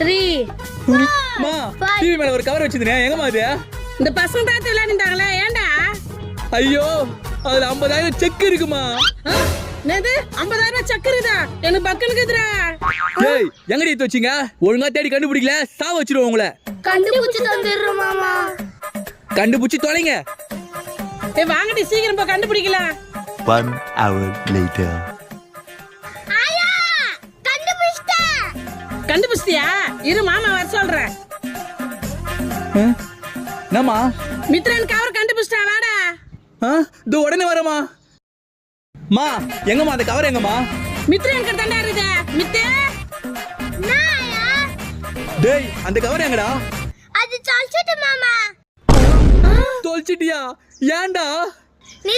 Three மா. TV மேல ஒரு கவர் வச்சிருந்தேன் எங்கம்மா அது இந்த பசங்க பார்த்து விளையாடிந்தாங்களே ஏன்டா ஐயோ அதுல ஐம்பதாயிரம் செக் இருக்குமா? என்னது? ஐம்பதாயிரம் சக்கருதா எனக்கு பக்கனுக்குதுடா ஏய் எங்கடி எடுத்து வச்சீங்க? ஒழுங்கா தேடி கண்டுபிடிக்கல. சாவ வச்சிருவோம் உங்களை. கண்டுபிடிச்சு தந்துடுறோம் மாமா. கண்டுபிடிச்சு தொலைங்க. ஏய் வாங்கடி சீக்கிரம் போ கண்டுபிடிக்கலாம். One hour later. கண்டுபிடிச்சிட்டியா? இரு மாமா வர சொல்றேன்? என்னம்மா? மித்ரன் கவர் கண்டுபிடிச்சிட்டா வாடா. ஆ? இதோ உடனே வரமா மா எங்கம்மா அந்த கவர் எங்கம்மா? மித்ரன் கிட்ட தாண்டா இருக்குது. மித்தே. டேய் அந்த கவர் எங்கடா? அது சொல்லிட்டு மாமா. தொலைச்சிட்டியா? ஏன்டா? நீ